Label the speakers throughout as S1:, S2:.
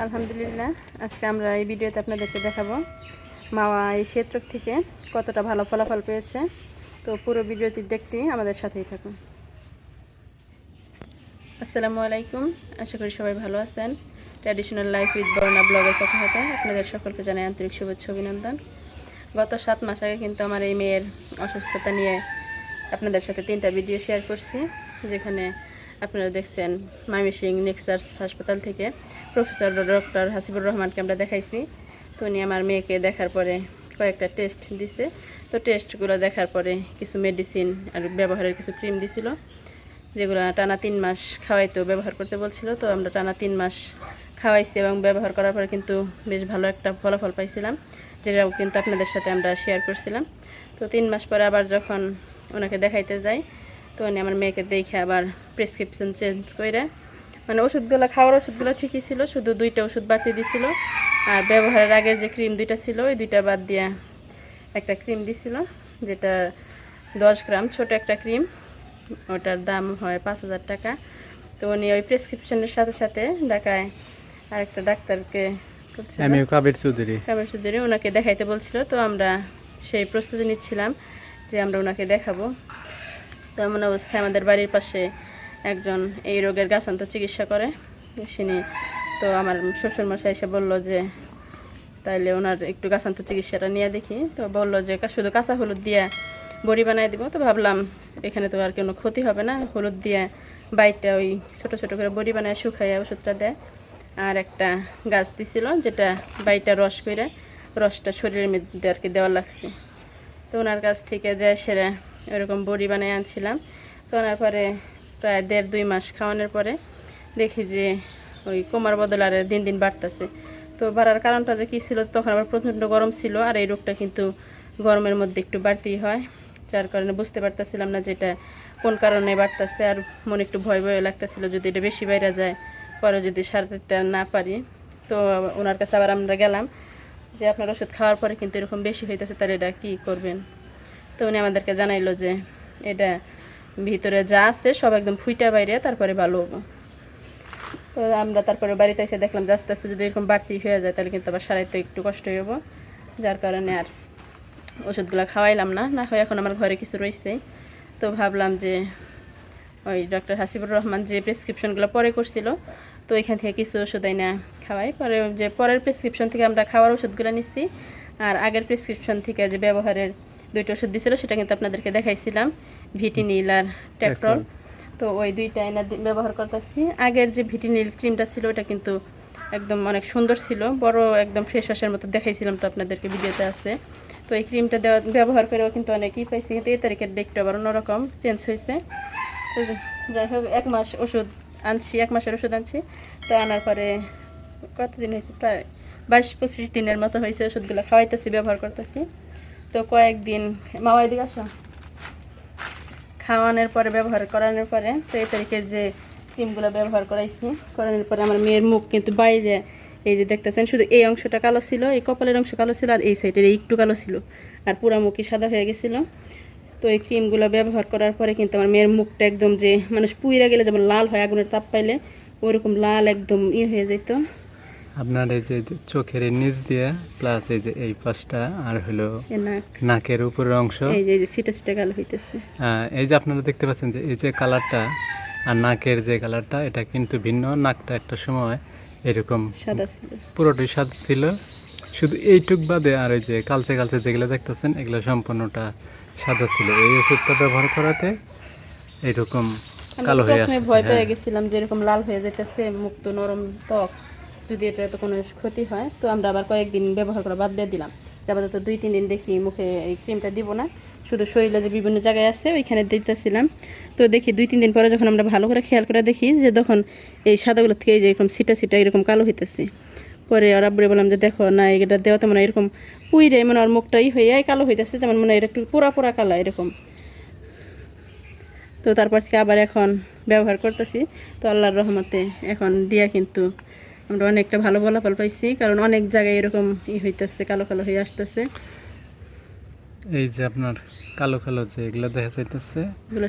S1: আলহামদুলিল্লাহ। আজকে আমরা এই ভিডিওতে আপনাদেরকে দেখাবো মাওয়া এই ক্ষেত্র থেকে কতটা ভালো ফলাফল পেয়েছে। তো পুরো ভিডিওটি দেখতে আমাদের সাথেই থাকুন। আসসালামু আলাইকুম। আশা করি সবাই ভালো আছেন। ট্র্যাডিশনাল লাইফ উইথ বর্ণা ব্লগের পক্ষ হতে আপনাদের সকলকে জানাই আন্তরিক শুভেচ্ছা অভিনন্দন। গত সাত মাস আগে কিন্তু আমার এই মেয়ের অসুস্থতা নিয়ে আপনাদের সাথে তিনটা ভিডিও শেয়ার করছি, যেখানে আপনারা দেখছেন ময়মনসিং নেক্সার্স হাসপাতাল থেকে। প্রফেসর ডক্টর হাসিবুর রহমানকে আমরা দেখাইছি। তো উনি আমার মেয়েকে দেখার পরে কয়েকটা টেস্ট দিছে। তো টেস্টগুলো দেখার পরে কিছু মেডিসিন আর ব্যবহারের কিছু ক্রিম দিছিল, যেগুলো টানা তিন মাস খাওয়াইতো ব্যবহার করতে বলছিল। তো আমরা টানা তিন মাস খাওয়াইছি এবং ব্যবহার করার পরে কিন্তু বেশ ভালো একটা ফলাফল পাইছিলাম, যেটাও কিন্তু আপনাদের সাথে আমরা শেয়ার করছিলাম। তো তিন মাস পরে আবার যখন ওনাকে দেখাইতে যাই তো উনি আমার মেয়েকে দেখে আবার প্রেসক্রিপশন চেঞ্জ করে মানে ওষুধগুলো খাওয়ার ওষুধগুলো ঠিকই ছিল শুধু দুইটা ওষুধ বাড়তি দিছিল। আর ব্যবহারের আগের যে ক্রিম দুইটা ছিল ওই দুইটা বাদ দিয়া একটা ক্রিম দিছিল যেটা দশ গ্রাম ছোট একটা ক্রিম ওটার দাম হয় পাঁচ হাজার টাকা। তো উনি ওই প্রেসক্রিপশনের সাথে সাথে ঢাকায় আরেকটা ডাক্তারকে
S2: আমি কাবির চৌধুরী।
S1: খাবার সুন্দরী ওনাকে দেখাইতে বলছিল। তো আমরা সেই প্রস্তুতি নিচ্ছিলাম যে আমরা ওনাকে দেখাবো। তো এমন অবস্থায় আমাদের বাড়ির পাশে একজন এই রোগের গাছান্ত চিকিৎসা করে। তিনি তো আমার শ্বশুরমশাই এসে বলল যে, তাইলে ওনার একটু গাছান্ত চিকিৎসাটা নিয়ে দেখি। তো বলল যে শুধু কাঁচা হলুদ দিয়ে বড়ি বানাই দিব। তো ভাবলাম, এখানে তো আর কোনো ক্ষতি হবে না। হলুদ দিয়ে বাইটটা ওই ছোট ছোট করে বড়ি বানায় শুকাইয়া ওষুধটা দেয়। আর একটা গাছ দিছিল, যেটা বাইটা রস করে রসটা শরীরের মধ্যে আর কি দেওয়া লাগছে। তো ওনার কাছ থেকে যায় সেরা ওরকম বড়ি বানিয়ে আনছিলাম। তো ওনার পরে প্রায় দেড় দুই মাস খাওয়ানোর পরে দেখি যে ওই কোমার বদল আর দিন দিন বাড়তেছে। তো বাড়ার কারণটা যে কী ছিল, তখন আবার প্রচণ্ড গরম ছিল আর এই রোগটা কিন্তু গরমের মধ্যে একটু বাড়তেই হয়। যার কারণে বুঝতে পারতেছিলাম না যে এটা কোন কারণে বাড়তেছে আর মনে একটু ভয় ভয় লাগতেছিল যদি এটা বেশি বাইরে যায়, পরে যদি সারতে না পারি। তো ওনার কাছে আবার আমরা গেলাম যে, আপনার ওষুধ খাওয়ার পরে কিন্তু এরকম বেশি হইতেছে, তাহলে এটা কী করবেন? তো উনি আমাদেরকে জানাইলো যে এটা ভিতরে যা আছে সব একদম ফুইটা বাইরে, তারপরে ভালো হব। তো আমরা তারপরে বাড়িতে এসে দেখলাম যে আস্তে আস্তে যদি এরকম বাড়তি হয়ে যায়, তাহলে কিন্তু আবার সারাইতে একটু কষ্ট হইব যার কারণে আর ওষুধগুলো খাওয়াইলাম না না হয় এখন আমার ঘরে কিছু রয়েছে। তো ভাবলাম যে ওই ডক্টর হাসিবুর রহমান যে প্রেসক্রিপশনগুলো পরে করছিল, তো ওইখান থেকে কিছু ওষুধ না খাওয়াই। পরে যে পরের প্রেসক্রিপশন থেকে আমরা খাওয়ার ওষুধগুলো নিচ্ছি, আর আগের প্রেসক্রিপশন থেকে যে ব্যবহারের দুইটা ওষুধ দিছিল সেটা কিন্তু আপনাদেরকে দেখাইছিলাম ভিটিনিল আর ট্যাক্টল তো ওই দুইটা এনে ব্যবহার করতেছি। আগের যে ভিটিনিল ক্রিমটা ছিল ওটা কিন্তু একদম অনেক সুন্দর ছিল। বড় একদম ফ্রেশ ওয়াশের মতো দেখাইছিলাম তো আপনাদেরকে ভিডিওতে আছে। তো এই ক্রিমটা দেওয়া ব্যবহার করেও কিন্তু অনেকই পাইছি। কিন্তু এই তারিখের ডেটটা আবার অন্যরকম চেঞ্জ হয়েছে তো যাই হোক এক মাস ওষুধ আনছি এক মাসের ওষুধ আনছি। তো আনার পরে কতদিন হয়েছে প্রায় বাইশ পঁচিশ দিনের মতো হয়েছে ওষুধগুলো খাওয়াইতেছি ব্যবহার করতেছি। তো কয়েকদিন মাওয়াই দিকে আসো। খাওয়ানোর পরে, ব্যবহার করানোর পরে, তো এই তারিখের যে ক্রিমগুলো ব্যবহার করাইছি, করানোর পরে আমার মেয়ের মুখ কিন্তু বাইরে, এই যে দেখতেছেন, শুধু এই অংশটা কালো ছিল, এই কপালের অংশ কালো ছিল, আর এই সাইডের একটু কালো ছিল, আর পুরা মুখই সাদা হয়ে গেছিল। তো এই ক্রিমগুলো ব্যবহার করার পরে কিন্তু আমার মেয়ের মুখটা একদম যে, মানুষ পুইরা গেলে যেমন লাল হয়, আগুনের তাপ পাইলে ওইরকম লাল একদম ই হয়ে যেত
S2: আপনার এই যে চোখের নিচ দিয়ে প্লাস এই যে এই পাশটা আর হলো নাকের উপরের অংশ।
S1: এই যে সিটা সিটা কালো হইতেছে।
S2: এই যে আপনারা দেখতে পাচ্ছেন যে এই যে কালারটা আর নাকের যে কালারটা এটা কিন্তু ভিন্ন। নাকটা একটা সময় এরকম
S1: সাদা ছিল।
S2: পুরোটাই সাদা ছিল। শুধু এইটুক বাদে আর এই যে কালচে কালচে যেগুলো দেখতেছেন এগুলো সম্পূর্ণটা সাদা ছিল। এই ওষুধটা ব্যবহার করাতে এরকম কালো হয়ে আসছে
S1: ভয় পেয়ে গেছিলাম যে এরকম লাল হয়ে যেতেছে মুখ তো নরম ত্বক। যদি এটা তো কোনো ক্ষতি হয়, তো আমরা আবার কয়েকদিন ব্যবহার করা বাদ দিয়ে দিলাম। যে আপাতত দুই, তিন দিন দেখি মুখে এই ক্রিমটা দিব না। শুধু শরীরে যে বিভিন্ন জায়গায় আছে, ওইখানে দিতেছিলাম। তো দেখি দুই, তিন দিন পরে যখন আমরা ভালো করে খেয়াল করে দেখি, যে তখন এই সাদাগুলো থেকে যে এরকম সিটা সিটা এরকম কালো হইতেছে। পরে ওরা বলে বললাম যে, দেখো না, এটা দেওয়াতে মনে হয় এরকম পুইরে মানে ওর মুখটাই হয়ে কালো হইতেছে, যেমন মনে হয় একটু পোড়া পোড়া কালা এরকম। তো তারপর থেকে আবার এখন ব্যবহার করতেছি। তো আল্লাহর রহমতে এখন দিয়া কিন্তু আমরা অনেকটা ভালো ফলাফল পাইছি কারণ অনেক জায়গায় এরকম ই হইতেছে কালো কালো হয়ে আসতেছে।
S2: এই যে আপনার কালো কালো যে এগুলো দেখা যাইতেছে
S1: এগুলো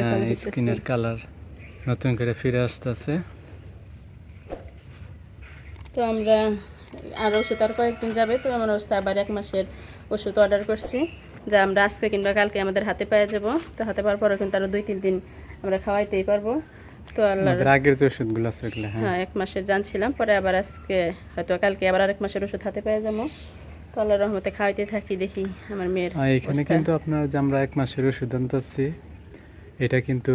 S2: হ্যাঁ স্কিনের কালার নতুন করে ফিরে আসতেছে।
S1: তো আমরা আর ওষুধ আর কয়েকদিন যাবে তো এমন অবস্থায় আবার এক মাসের ওষুধ অর্ডার করছি যা আমরা আজকে কিংবা কালকে আমাদের হাতে পেয়ে যাব। তো হাতে পাওয়ার পরে কিন্তু আরও দুই তিন দিন আমরা খাওয়াইতেই পারব। তো আল্লাহ
S2: আমাদের আগের যে ওষুধগুলো আছে ওগুলো হ্যাঁ।
S1: হ্যাঁ এক মাসের জানছিলাম পরে আবার আজকে হয়তো কালকে আবার আরেক মাসের ওষুধ হাতে পেয়ে যাব। তো আল্লাহর রহমতে খাওয়াইতে থাকি দেখি আমার মেয়ের
S2: আর এখানে কিন্তু আপনার যে আমরা এক মাসের ওষুধ আনতেছি এটা কিন্তু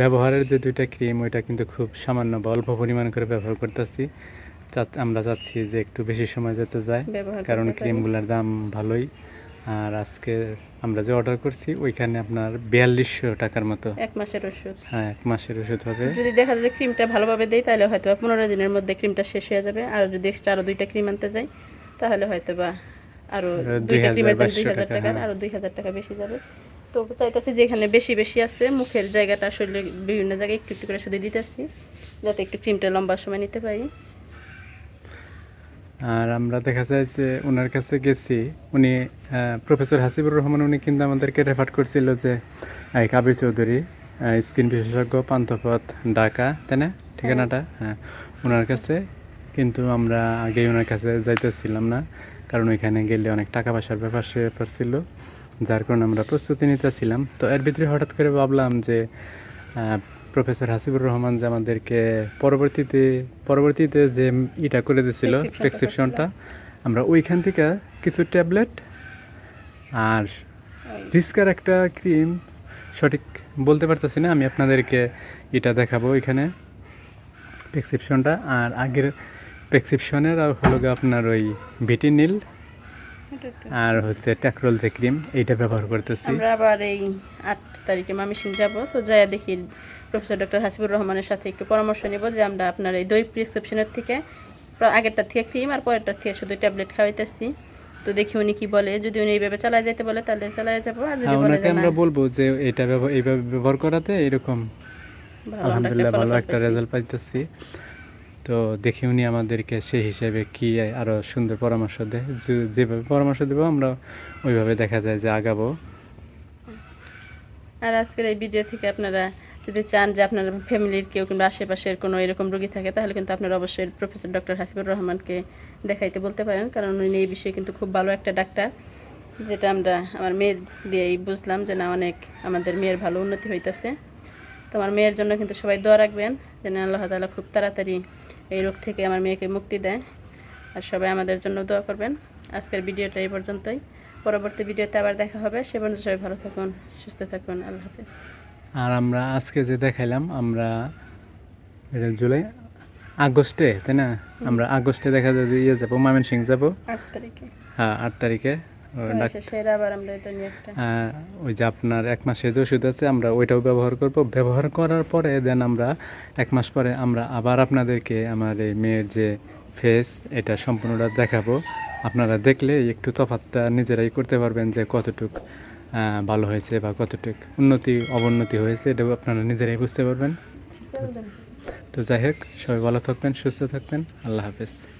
S2: ব্যবহারের যে দুইটা ক্রিম ওইটা কিন্তু খুব সামান্য বা অল্প পরিমাণ করে ব্যবহার করতেছি। আমরা চাচ্ছি যে একটু বেশি সময় যেতে যায় কারণ। ক্রিমগুলোর দাম ভালোই। আর আজকে আমরা যে অর্ডার করছি ওইখানে আপনার বিয়াল্লিশশো টাকার মতো।
S1: এক মাসের ওষুধ।
S2: হ্যাঁ এক মাসের ওষুধ হবে।
S1: যদি দেখা যায় ক্রিমটা ভালোভাবে দেই তাহলে হয়তো বা পনেরো দিনের মধ্যে ক্রিমটা শেষ হয়ে যাবে। আর যদি এক্সট্রা আরও দুইটা ক্রিম আনতে যাই তাহলে হয়তো বা
S2: আরও
S1: দুইটা ক্রিমের দাম দুই হাজার
S2: টাকা, হ্যাঁ।
S1: আরও দুই হাজার টাকা বেশি যাবে। তো চাইতেছি যেখানে বেশি বেশি আছে মুখের জায়গাটা শরীরে বিভিন্ন জায়গায় একটু একটু করে শুধু দিতেছি যাতে একটু ক্রিমটা লম্বা সময় নিতে পারি।
S2: আর আমরা দেখা যায় যে ওনার কাছে গেছি। উনি প্রফেসর হাসিবুর রহমান উনি কিন্তু আমাদেরকে রেফার করছিল যে এই কাবির চৌধুরী স্কিন বিশেষজ্ঞ পান্থপথ ঢাকা তাই না? ঠিকানাটা? হ্যাঁ। ওনার কাছে কিন্তু আমরা আগে ওনার কাছে যাইতেছিলাম না কারণ ওইখানে গেলে অনেক টাকা পয়সার ব্যাপার সে ব্যাপার ছিল যার কারণে আমরা প্রস্তুতি নিতেছিলাম। তো এর ভিতরে হঠাৎ করে ভাবলাম যে প্রফেসর হাসিবুর রহমান যে আমাদেরকে পরবর্তীতে পরবর্তীতে যে ইটা করে দিয়েছিল প্রেসক্রিপশনটা আমরা ওইখান থেকে কিছু ট্যাবলেট আর জিসকার একটা ক্রিম সঠিক বলতে পারতেছি না আমি আপনাদেরকে এটা দেখাবো এখানে প্রেসক্রিপশনটা আর আগের প্রেসক্রিপশনের আর হলো গিয়ে আপনার ওই ভিটিনিল আর হচ্ছে ট্যাক্রোল যে ক্রিম এইটা ব্যবহার করতেছি।
S1: আমরা আবার এই আট তারিখে মামিসিং যাব তো যাই দেখি প্রফেসর ডক্টর হাসিবুর রহমানের সাথে একটু পরামর্শ নেব যে আমরা আপনার এই দই প্রিসক্রিপশনের থেকে আগেরটার থেকে ক্রিম আর পরেরটার থেকে শুধু ট্যাবলেট খাওয়াইতেছি। তো দেখি উনি কি বলে যদি উনি এইভাবে চালায় যেতে বলে তাহলে চালায় যাব আর যদি
S2: হ্যাঁ
S1: বলে
S2: আমরা বলব যে এটা এইভাবে ব্যবহার করাতে এরকম আলহামদুলিল্লাহ ভালো একটা রেজাল্ট পাইতেছি। তো দেখি উনি আমাদেরকে সেই হিসেবে কি আরও সুন্দর পরামর্শ দেয়। যেভাবে পরামর্শ দেবো, আমরা ওইভাবে দেখা যায় যে আগাবো।
S1: আর আজকের এই ভিডিও থেকে আপনারা যদি চান যে আপনার ফ্যামিলির কেউ কিংবা আশেপাশের কোনো এরকম রোগী থাকে, তাহলে কিন্তু আপনারা অবশ্যই প্রফেসর ডক্টর হাসিবুর রহমানকে দেখাইতে বলতে পারেন। কারণ উনি এই বিষয়ে কিন্তু খুব ভালো একটা ডাক্তার, যেটা আমরা আমার মেয়ের দিয়েই বুঝলাম যে না, অনেক আমাদের মেয়ের ভালো উন্নতি হইতেছে। তো আমার মেয়ের জন্য কিন্তু সবাই দোয়া রাখবেন, যেন আল্লাহ তাআলা খুব তাড়াতাড়ি এই রোগ থেকে আমার মেয়েকে মুক্তি দেয়। আর সবাই আমাদের জন্য দোয়া করবেন। আজকের ভিডিওটা এই পর্যন্তই। পরবর্তী ভিডিওতে আবার দেখা হবে। সে পর্যন্ত সবাই ভালো থাকুন সুস্থ থাকুন। আল্লাহ হাফেজ।
S2: আর আমরা আজকে যে দেখাইলাম আমরা এটা জুলাই আগস্টে তাই না? আমরা আগস্টে দেখা যায় যে ইয়ে যাব ময়মনসিং যাব।
S1: আট তারিখে।
S2: হ্যাঁ আট তারিখে।
S1: একটা
S2: আহ, ওই যে আপনার এক মাসের যে ওষুধ আছে আমরা ওইটাও ব্যবহার করব। ব্যবহার করার পরে দেন আমরা এক মাস পরে আমরা আবার আপনাদেরকে আমার এই মেয়ের যে ফেস এটা সম্পূর্ণটা দেখাবো। আপনারা দেখলে একটু তফাৎটা নিজেরাই করতে পারবেন যে কতটুক ভালো হয়েছে বা কতটুক উন্নতি অবনতি হয়েছে এটাও আপনারা নিজেরাই বুঝতে পারবেন। তো যাই হোক সবাই ভালো থাকবেন সুস্থ থাকবেন। আল্লাহ হাফেজ।